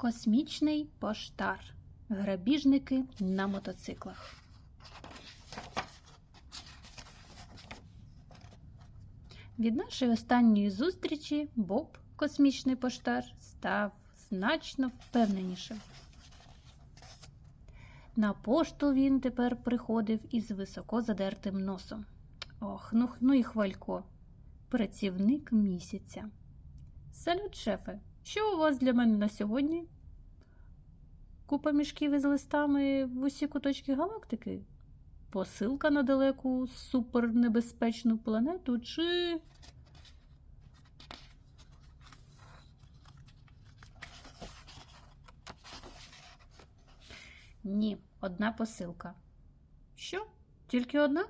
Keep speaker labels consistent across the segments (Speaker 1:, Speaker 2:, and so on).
Speaker 1: Космічний поштар. Грабіжники на мотоциклах. Від нашої останньої зустрічі Боб, космічний поштар, став значно впевненішим. На пошту він тепер приходив із високо задертим носом. Ох, ну, ну і хвалько. Працівник місяця. Салют, шефе, що у вас для мене на сьогодні? Купа мішків із листами в усі куточки галактики? Посилка на далеку супернебезпечну планету чи. Ні, одна посилка. Що? Тільки одна?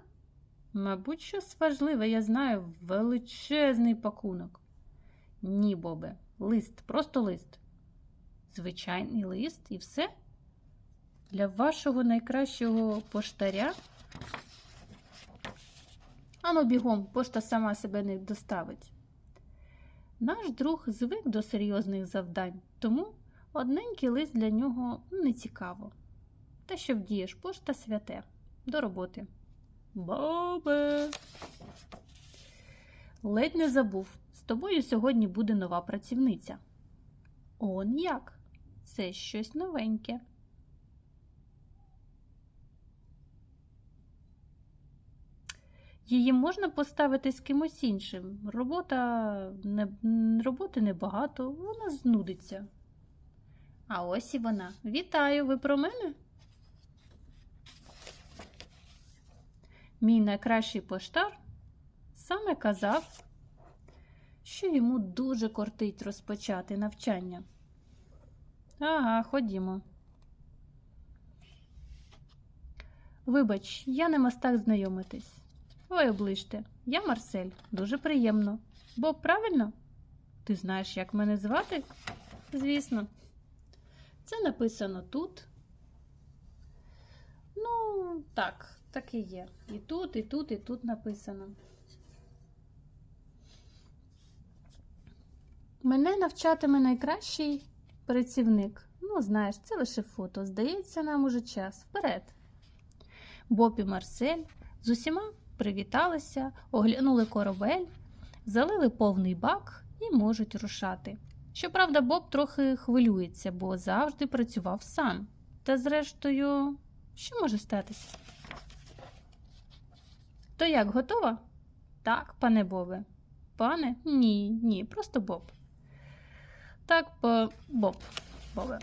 Speaker 1: Мабуть, щось важливе, я знаю, величезний пакунок. Ні, Бобе, лист, просто лист. Звичайний лист і все? Для вашого найкращого поштаря? Ану бігом, пошта сама себе не доставить. Наш друг звик до серйозних завдань, тому одненький лист для нього не цікаво. Та що вдієш, пошта святе. До роботи. Бабе. Ледь не забув. З тобою сьогодні буде нова працівниця. Он як? Це щось новеньке. Її можна поставити з кимось іншим. Робота не, роботи небагато, вона знудиться. А ось і вона. Вітаю, ви про мене? Мій найкращий поштар саме казав, що йому дуже кортить розпочати навчання. Ага, ходімо. Вибач, я не мастак знайомитись. Ой, оближте, я Марсель, дуже приємно. Боб, правильно? Ти знаєш, як мене звати? Звісно. Це написано тут. Ну, так, так і є. І тут, і тут, і тут написано. Мене навчатиме найкращий працівник. Ну, знаєш, це лише фото. Здається, нам уже час. Вперед. Боб і Марсель з усіма привіталися, оглянули корабель, залили повний бак і можуть рушати. Щоправда, Боб трохи хвилюється, бо завжди працював сам. Та, зрештою, що може статися? То як, готова? Так, пане Бобе. Пане? Ні, ні, просто Боб. Так, по... Боб, Бобе.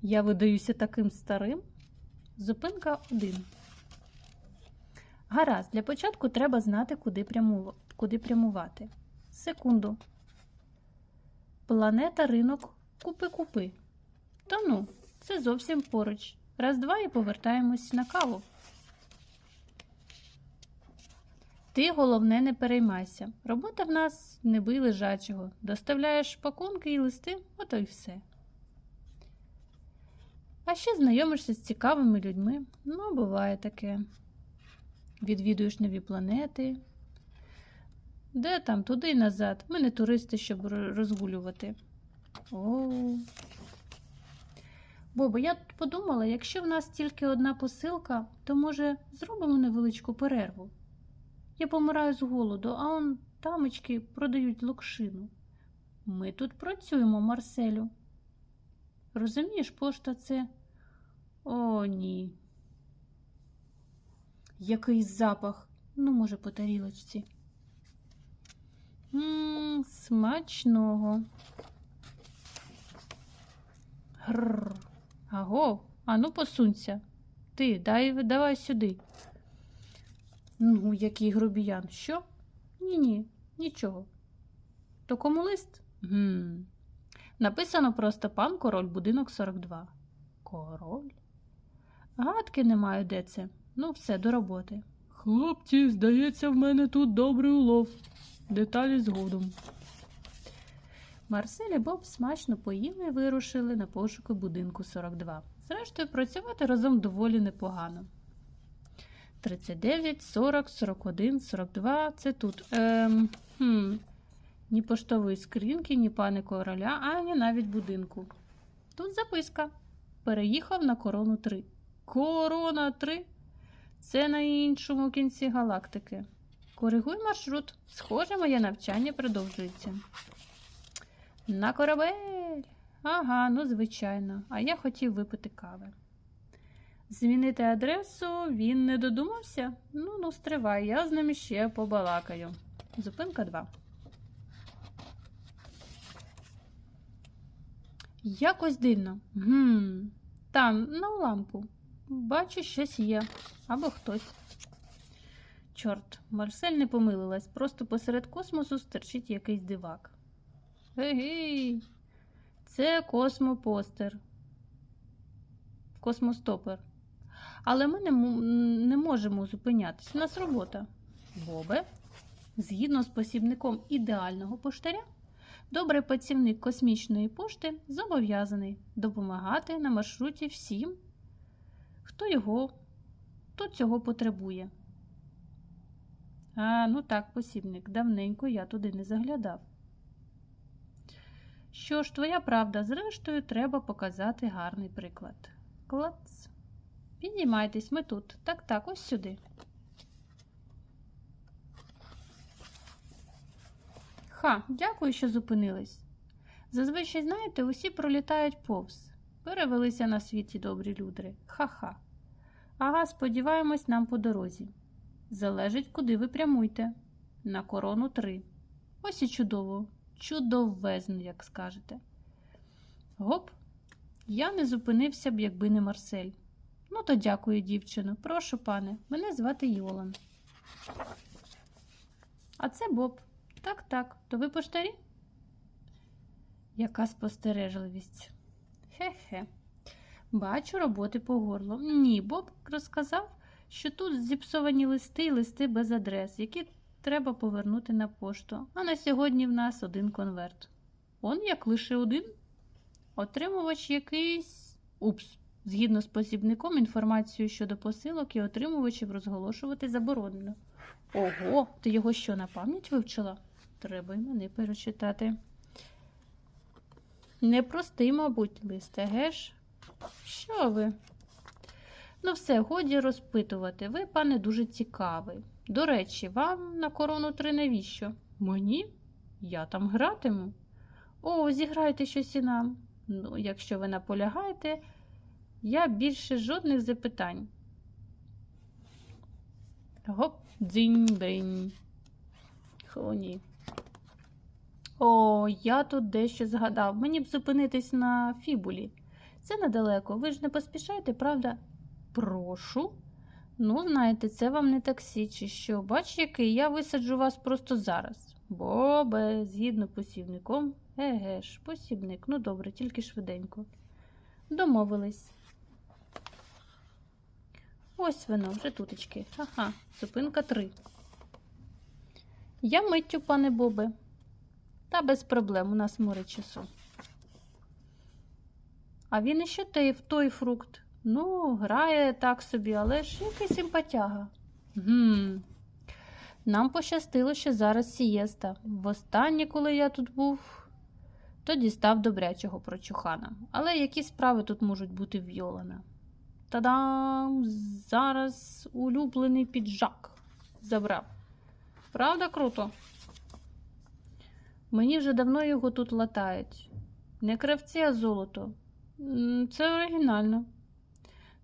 Speaker 1: Я видаюся таким старим. Зупинка один. Гаразд, для початку треба знати, куди, пряму... куди прямувати. Секунду. Планета ринок купи-купи. Та ну, це зовсім поруч. Раз-два і повертаємось на каву. Ти, головне, не переймайся. Робота в нас не бий лежачого. Доставляєш пакунки і листи, ото й все. А ще знайомишся з цікавими людьми. Ну, буває таке. Відвідуєш нові планети. Де там, туди й назад. Ми не туристи, щоб розгулювати. О. Бобо, я подумала, якщо в нас тільки одна посилка, то, може, зробимо невеличку перерву. Я помираю з голоду, а он тамочки продають локшину. Ми тут працюємо, Марселю. Розумієш, пошта це. О, ні. Який запах. Ну, може, по тарілочці. Ммм, смачного. Гррр. Аго, ану посунься. Ти, дай давай сюди. Ну, який грубіян. Що? Ні-ні, нічого. То кому лист? Гм. Написано просто пан король, будинок 42. Король? Гадки не маю, де це. Ну, все, до роботи. Хлопці, здається, в мене тут добрий улов. Деталі згодом. Марсель і Боб смачно поїли і вирушили на пошуки будинку 42. Зрештою, працювати разом доволі непогано. 39, 40, 41, 42 це тут. Ем, хм. Ні поштової скриньки, ні пани короля, ані навіть будинку. Тут записка. Переїхав на корону 3. Корона 3? Це на іншому кінці галактики. Коригуй маршрут. Схоже, моє навчання продовжується. На корабель. Ага, ну звичайно. А я хотів випити кави. Змінити адресу він не додумався. Ну, ну, стривай, я з ним ще побалакаю. Зупинка 2. Якось дивно. Гм. Там, на уламку. Бачу, щось є. Або хтось. Чорт, Марсель не помилилась. Просто посеред космосу стерчить якийсь дивак. Егей! Це космопостер. Космостопер. Але ми не, не можемо зупинятись. У нас робота. Бобе, згідно з посібником ідеального поштаря, добрий працівник космічної пошти зобов'язаний допомагати на маршруті всім, хто його, хто цього потребує. А, ну так, посібник, давненько я туди не заглядав. Що ж, твоя правда, зрештою, треба показати гарний приклад. Клац. Піднімайтесь, ми тут. Так, так, ось сюди. Ха, дякую, що зупинились. Зазвичай, знаєте, усі пролітають повз. Перевелися на світі добрі люди. Ха-ха. Ага, сподіваємось, нам по дорозі. Залежить, куди ви прямуйте. На корону 3. Ось і чудово. Чудовезно, як скажете. Гоп, я не зупинився б, якби не Марсель. Ну, то дякую, дівчино. Прошу, пане, мене звати Йолан. А це Боб. Так, так. То ви поштарі? Яка спостережливість. Хе-хе. Бачу роботи по горло. Ні, Боб розказав, що тут зіпсовані листи і листи без адрес, які треба повернути на пошту. А на сьогодні в нас один конверт. Он як лише один. Отримувач якийсь. Упс. Згідно з посібником, інформацію щодо посилок і отримувачів розголошувати заборонено. Ого, ти його що на пам'ять вивчила? Треба й мене перечитати. Непростий, мабуть, лист, еге ж? Що ви? Ну, все, годі розпитувати. Ви, пане, дуже цікавий. До речі, вам на корону три навіщо? Мені? Я там гратиму. О, зіграйте щось і нам. Ну, якщо ви наполягаєте, я більше жодних запитань. Гоп, дзінь-бринь. О, ні. О, я тут дещо згадав. Мені б зупинитись на фібулі. Це недалеко. Ви ж не поспішаєте, правда? Прошу. Ну, знаєте, це вам не таксі, чи що. Бач, який я висаджу вас просто зараз. Бобе, згідно посівником. Еге ж, посібник. Ну добре, тільки швиденько. Домовились. Ось воно, вже тутечки. Ага, зупинка 3. Я миттю, пане Бобе. Та без проблем, у нас море часу. А він іще той, той фрукт. Ну, грає так собі, але ж який симпатяга. Гм. Нам пощастило, що зараз сієста. Востаннє, коли я тут був, то дістав добрячого прочухана. Але які справи тут можуть бути в Йолана? Та-дам! Зараз улюблений піджак забрав. Правда, круто? Мені вже давно його тут латають. Не кравці, а золото. Це оригінально.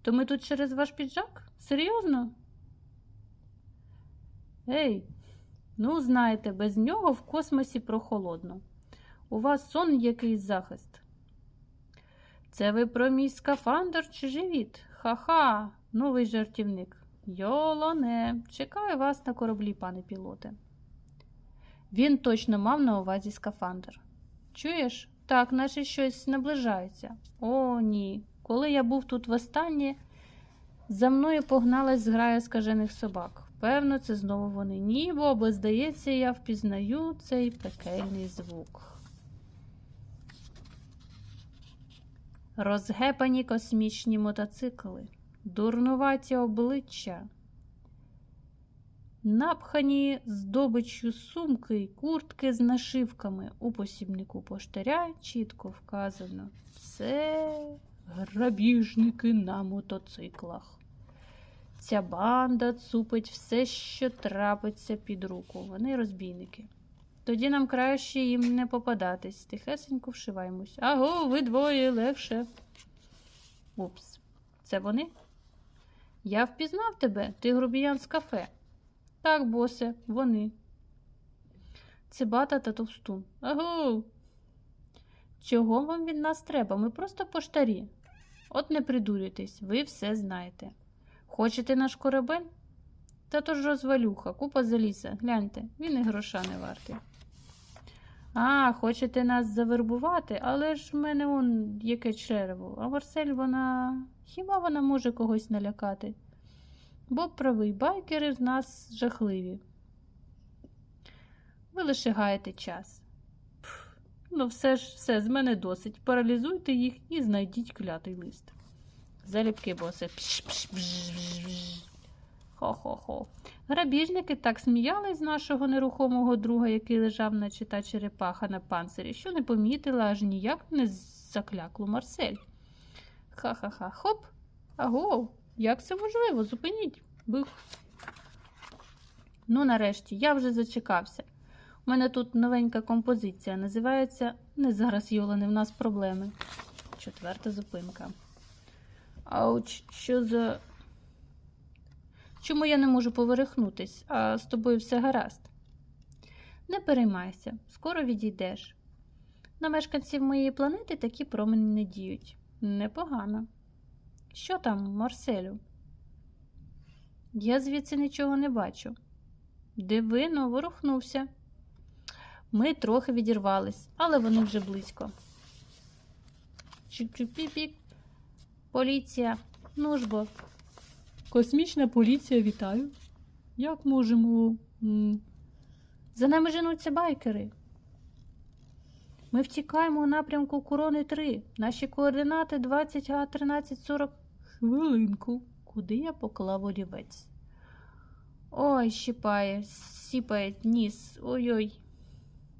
Speaker 1: То ми тут через ваш піджак? Серйозно? Ей, ну, знаєте, без нього в космосі прохолодно. У вас сон якийсь захист. Це ви про мій скафандр чи живіт? Ха-ха, новий жартівник. Йолоне, чекаю вас на кораблі, пане пілоте. Він точно мав на увазі скафандр. Чуєш? Так, наче щось наближається. О, ні. Коли я був тут востаннє, за мною погналась зграя скажених собак. Певно, це знову вони. Ні, бо, здається, я впізнаю цей пекельний звук. Розгепані космічні мотоцикли, дурнуваті обличчя. Напхані здобиччю сумки й куртки з нашивками у посібнику поштаря чітко вказано. Це грабіжники на мотоциклах. Ця банда цупить все, що трапиться під руку. Вони розбійники. Тоді нам краще їм не попадатись. Тихесенько вшиваємось. Аго, ви двоє легше. Упс. Це вони? Я впізнав тебе, ти грубіян з кафе. Так, босе, вони. Цибата та товстун. Аго. Чого вам від нас треба? Ми просто поштарі. От не придурюйтесь, ви все знаєте. Хочете наш корабель? Та то ж розвалюха, купа заліза. Гляньте, він і гроша не вартий. А, хочете нас завербувати, але ж в мене он яке черево. А Марсель, вона. Хіба вона може когось налякати? Боб правий, байкери з нас жахливі. Ви лише гаєте час. Пф, ну, все ж все, з мене досить. Паралізуйте їх і знайдіть клятий лист. Залюбки босе. Пш-пш-пш-пш-пш. Хо-хо-хо. Грабіжники так сміялись з нашого нерухомого друга, який лежав, наче та черепаха на панцирі, що не помітила аж ніяк не закляклу Марсель. Ха-ха-ха, хоп. Аго, як це можливо? Зупиніть. Бих. Ну, нарешті, я вже зачекався. У мене тут новенька композиція. Називається Не зараз, Йолане, в нас проблеми. Четверта зупинка. Ауч, що за. Чому я не можу поверхнутись, а з тобою все гаразд? Не переймайся, скоро відійдеш. На мешканців моєї планети такі промені не діють. Непогано. Що там, Марселю? Я звідси нічого не бачу. Дивино, ворухнувся. Ми трохи відірвались, але вони вже близько. Чуp-чуп-піп-пік. Поліція. Ну ж бо. Космічна поліція, вітаю. Як можемо. За нами женуться байкери. Ми втікаємо у напрямку Корони 3. Наші координати 20 а 1340. Хвилинку. Куди я поклав олівець? Ой, щипає, сіпає ніс. Ой-ой.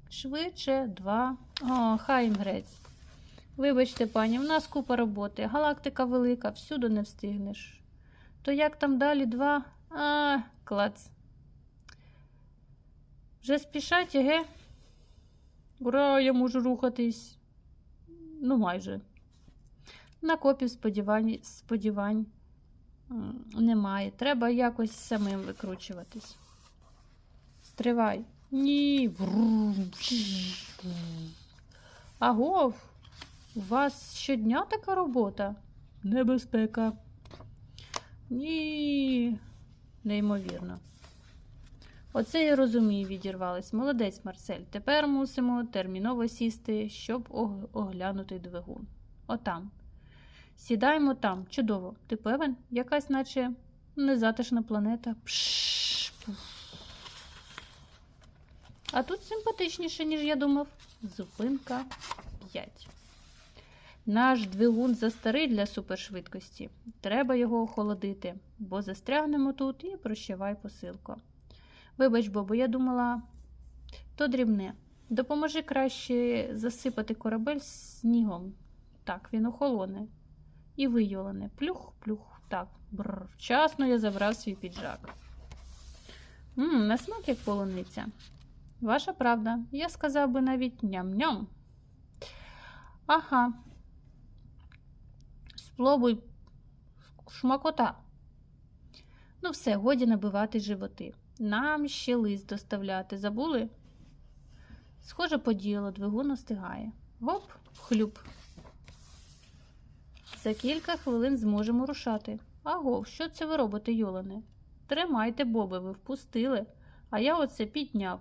Speaker 1: Швидше, два. О, хай грець. Вибачте, пані, в нас купа роботи. Галактика велика, всюди не встигнеш. То як там далі два? А, клац. Вже спішать, еге? Ура, я можу рухатись. Ну, майже. На копів сподівань, сподівань немає. Треба якось самим викручуватись. Стривай. Ні. Агов, у вас щодня така робота? Небезпека. Ні. Неймовірно. Оце я розумію, відірвались. Молодець, Марсель. Тепер мусимо терміново сісти, щоб оглянути двигун. Отам. Сідаємо там. Чудово. Ти певен? Якась, наче незатишна планета. Пш. А тут симпатичніше, ніж я думав. Зупинка 5. Наш двигун застарий для супершвидкості. Треба його охолодити, бо застрягнемо тут і прощавай посилко. Вибач, Бобо, я думала, то дрібне. Допоможи краще засипати корабель снігом. Так, він охолоне. І вийолене. Плюх, плюх. Так, бррр. Вчасно я забрав свій піджак. Мм, на смак як полуниця. Ваша правда, я сказав би навіть ням-ням. Ага. Спробуй шмакота. Ну, все, годі набивати животи. Нам ще лист доставляти. Забули? Схоже, по ділу, двигун остигає. Гоп, хлюб. За кілька хвилин зможемо рушати. Аго, що це ви робите, Йолане? Тримайте, Боби, ви впустили, а я оце підняв.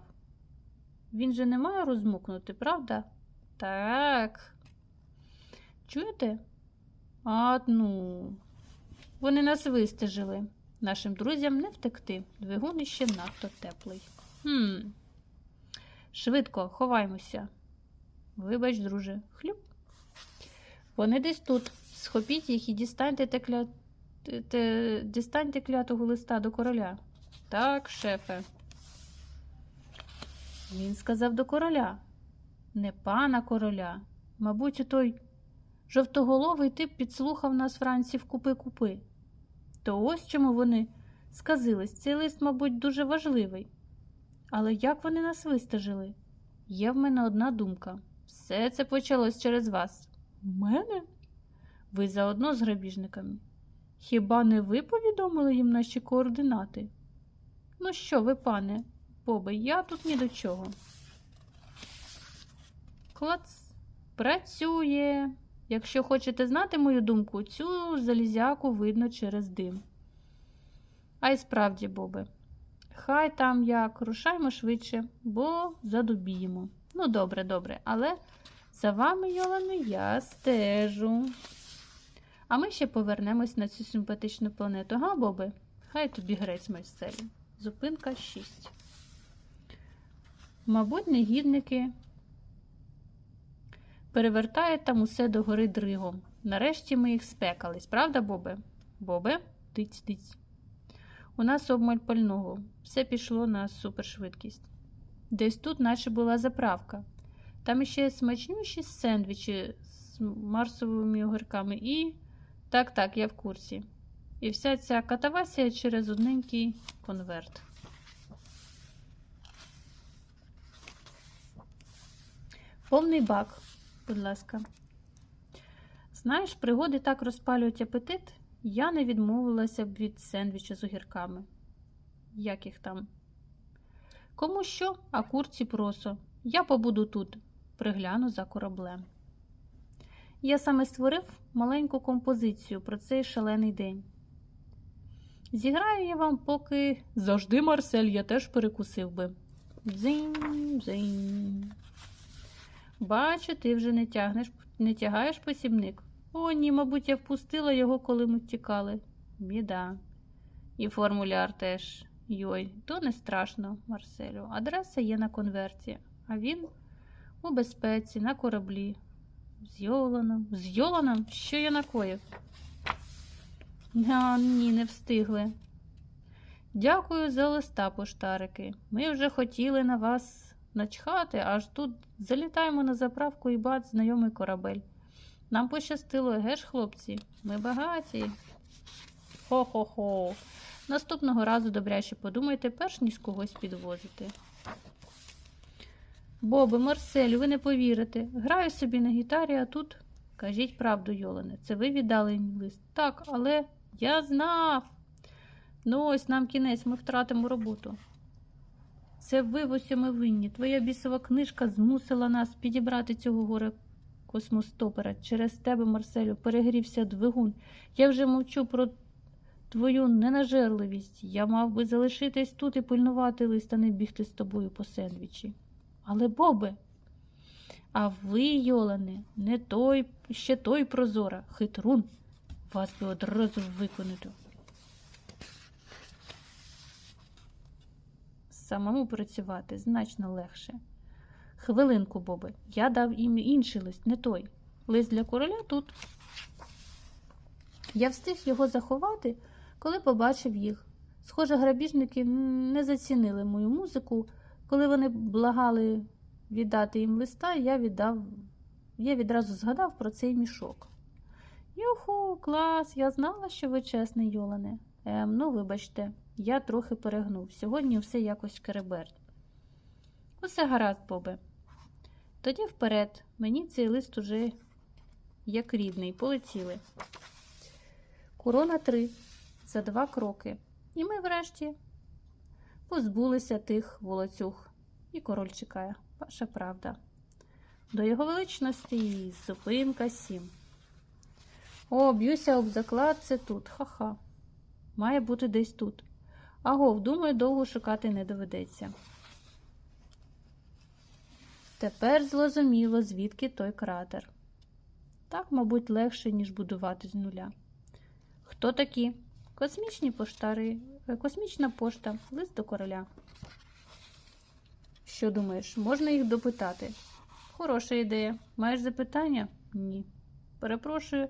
Speaker 1: Він же не має розмукнути, правда? Так. Чуєте? А ну. Вони нас вистежили. Нашим друзям не втекти. Двигун іще надто теплий. Хм. Швидко, ховаймося. Вибач, друже, хлюп. Вони десь тут. Схопіть їх і дістаньте те кля... те- те- дістаньте клятого листа до короля. Так, шефе. Він сказав до короля, не пана короля. Мабуть, той жовтоголовий тип підслухав нас вранці в купи-купи. То ось чому вони сказились. Цей лист, мабуть, дуже важливий. Але як вони нас вистежили? Є в мене одна думка. Все це почалось через вас. Мене? Ви заодно з грабіжниками. Хіба не ви повідомили їм наші координати? Ну що ви, пане Бобе, я тут ні до чого. Клац. Працює. Якщо хочете знати мою думку, цю залізяку видно через дим. А й справді, Бобе, хай там як, рушаймо швидше, бо задубіємо. Ну, добре, добре, але за вами, Йолане, я стежу. А ми ще повернемось на цю симпатичну планету, га, Бобе? Хай тобі грець Марселі. Зупинка 6. Мабуть, негідники перевертають там усе догори дригом. Нарешті ми їх спекались, правда, Бобе? Бобе? Тиць, тиць. У нас обмаль пального. Все пішло на супершвидкість. Десь тут, наче була заправка. Там іще смачнющі сендвічі з марсовими огірками і. Так, так, я в курсі. І вся ця катавасія через одненький конверт. Повний бак, будь ласка. Знаєш, пригоди так розпалюють апетит, я не відмовилася б від сендвіча з огірками. Як їх там? Кому що, а курці просо. Я побуду тут, пригляну за кораблем. Я саме створив маленьку композицію про цей шалений день. Зіграю я вам, поки завжди, Марсель, я теж перекусив би. Дзинь, дзинь. Бачу, ти вже не тягнеш, не тягаєш посібник. О, ні, мабуть, я впустила його, коли ми втікали. Біда. І формуляр теж. Йой, то не страшно, Марселю. Адреса є на конверті, а він у безпеці, на кораблі. З Йоланом. З Йоланом? Що я накоїв? А, ні, не встигли. Дякую за листа, поштарики. Ми вже хотіли на вас начхати, аж тут залітаємо на заправку і бац, знайомий корабель. Нам пощастило, еге ж, хлопці, ми багаті. Хо-хо-хо. Наступного разу добряче подумайте, перш ніж когось підвозити. Боби, Марсель, ви не повірите. Граю собі на гітарі, а тут. Кажіть правду, Йолене, це ви віддали мій лист. Так, але я знав. Ну, ось нам кінець, ми втратимо роботу. Це ви в усьому винні. Твоя бісова книжка змусила нас підібрати цього горе космостопера. Через тебе, Марселю, перегрівся двигун. Я вже мовчу про твою ненажерливість. Я мав би залишитись тут і пильнувати лист, а не бігти з тобою по сендвічі. Але, Бобе, а ви, Йолане, не той, ще той прозора, хитрун, вас би одразу виконати. Самому працювати значно легше. Хвилинку, Бобе, я дав їм інший лист, не той. Лист для короля тут. Я встиг його заховати, коли побачив їх. Схоже, грабіжники не зацінили мою музику. Коли вони благали віддати їм листа, я віддав, я відразу згадав про цей мішок. Юху, клас, я знала, що ви чесний, Йолане. Ем, ну, вибачте, я трохи перегнув. Сьогодні все якось кереберть. Усе гаразд, Бобе. Тоді вперед, мені цей лист уже як рідний, полетіли. Корона три за два кроки. І ми врешті позбулися тих волоцюг. І король чекає. Ваша правда. До його величності зупинка сім. О, б'юся об заклад, це тут. Ха-ха. Має бути десь тут. Агов, думаю, довго шукати не доведеться. Тепер зрозуміло, звідки той кратер. Так, мабуть, легше, ніж будувати з нуля. Хто такі? Космічні поштари, е, космічна пошта, лист до короля. Що думаєш, можна їх допитати? Хороша ідея. Маєш запитання? Ні. Перепрошую.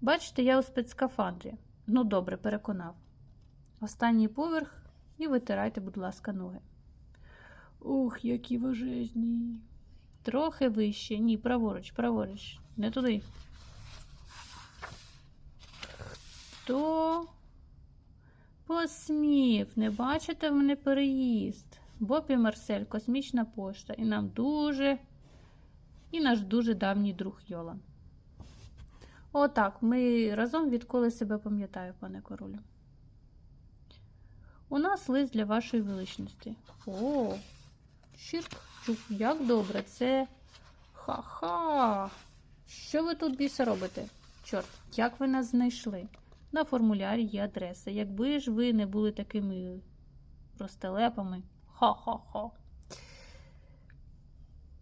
Speaker 1: Бачите, я у спецскафандрі. Ну, добре, переконав. Останній поверх і витирайте, будь ласка, ноги. Ух, які важезні. Трохи вище. Ні, праворуч, праворуч. Не туди. Хто посмів? Не бачите в мене переїзд? Боб і Марсель, космічна пошта. І нам дуже. І наш дуже давній друг Йолан. Отак, ми разом відколи себе пам'ятаю, пане королю. У нас лист для вашої величності. О, Чірк, чук, як добре, це. Ха-ха. Що ви тут біса робите? Чорт, як ви нас знайшли? На формулярі є адреса. Якби ж ви не були такими простелепами. Ха-ха-ха.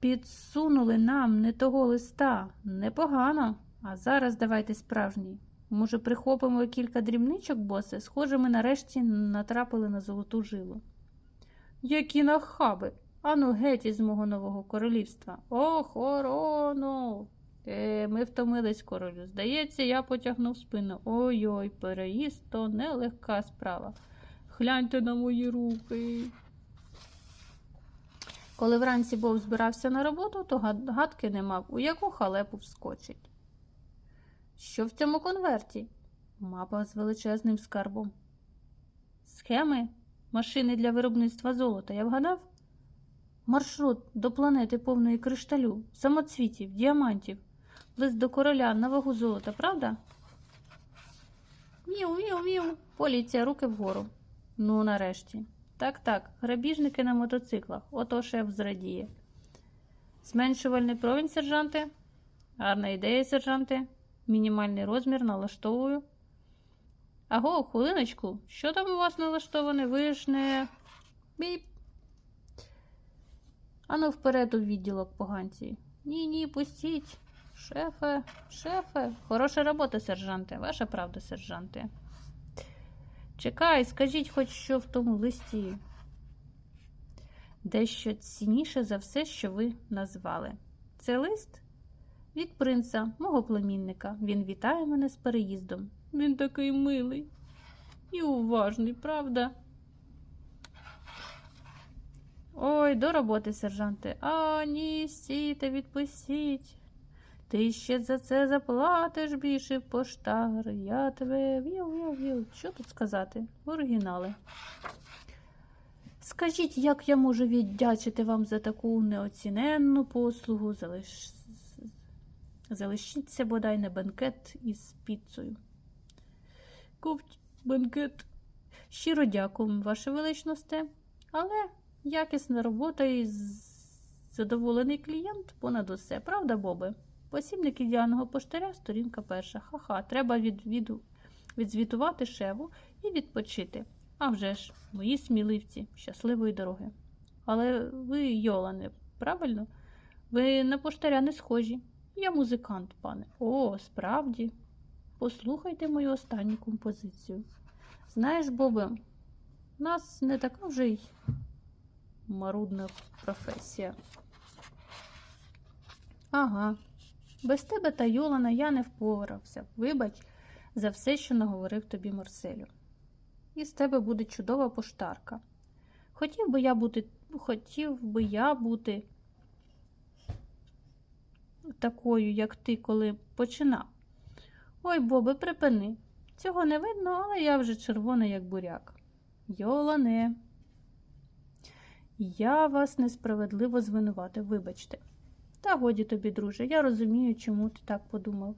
Speaker 1: Підсунули нам не того листа. Непогано. А зараз давайте справжній. Може, прихопимо кілька дрібничок, босе? Схоже, ми нарешті натрапили на золоту жилу. Які нахаби! Ану, геть із мого нового королівства. Охорону! Е, ми втомились королю. Здається, я потягнув спину. Ой-ой, переїзд то нелегка справа. Гляньте на мої руки. Коли вранці Боб збирався на роботу, то гадки не мав, у яку халепу вскочить. Що в цьому конверті? Мапа з величезним скарбом. Схеми машини для виробництва золота, я вгадав? Маршрут до планети повної кришталю, самоцвітів, діамантів, лист до короля на вагу золота, правда? Міу, міу, міу. Поліція, руки вгору. Ну, нарешті. Так, так, грабіжники на мотоциклах. Ото шеф зрадіє. Зменшувальний провін, сержанте. Гарна ідея, сержанте. Мінімальний розмір налаштовую. Аго, хвилиночку. Що там у вас налаштоване? Ви ж не. Біп. Ану вперед у відділок поганці. Ні, ні, пустіть. Шефе, шефе. Хороша робота, сержанте. Ваша правда, сержанте. Чекай, скажіть хоч що в тому листі. Дещо цінніше за все, що ви назвали. Це лист від принца, мого племінника. Він вітає мене з переїздом. Він такий милий і уважний, правда? Ой, до роботи, сержанте. А, ні, стійте, відпустіть. Ти ще за це заплатиш, більше поштар. Я тебе в'їв. Що тут сказати? Оригінали. Скажіть, як я можу віддячити вам за таку неоціненну послугу? Залиш... Залишіться бодай на бенкет із піцею. Купіть бенкет. Щиро дякую, ваше величносте, але якісна робота і задоволений клієнт понад усе, правда, Бобе? Посібник ідеального поштаря, сторінка перша. Ха-ха, треба від, від, відзвітувати шеву і відпочити. А вже ж, мої сміливці, щасливої дороги. Але ви, Йолане, правильно? Ви на поштаря не схожі. Я музикант, пане. О, справді. Послухайте мою останню композицію. Знаєш, Бобе, у нас не така вже й марудна професія. Ага, без тебе та Йолана я не впорався. Вибач за все, що наговорив тобі Марселю. І з тебе буде чудова поштарка. Хотів би я бути, хотів би я бути такою, як ти, коли починав. Ой, Бобе, припини. Цього не видно, але я вже червона, як буряк. Йолане. Я вас несправедливо звинуватив, вибачте. Та годі тобі, друже, я розумію, чому ти так подумав.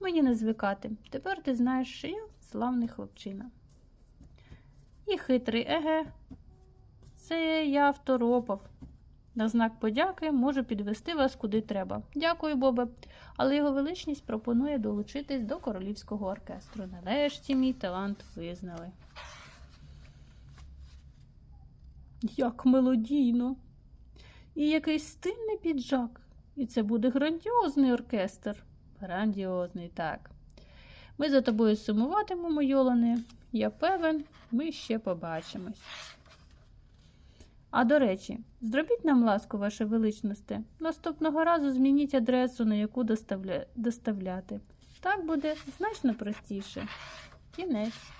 Speaker 1: Мені не звикати. Тепер ти знаєш, що я славний хлопчина. І хитрий, еге. Це я второпав. На знак подяки можу підвести вас куди треба. Дякую, Бобе. Але його величність пропонує долучитись до королівського оркестру. Нарешті мій талант визнали. Як мелодійно. І який стильний піджак. І це буде грандіозний оркестр. Грандіозний, так. Ми за тобою сумуватимемо, Йолане. Я певен, ми ще побачимось. А до речі, зробіть нам ласку, ваше величносте. Наступного разу змініть адресу, на яку доставля... доставляти. Так буде значно простіше. Кінець.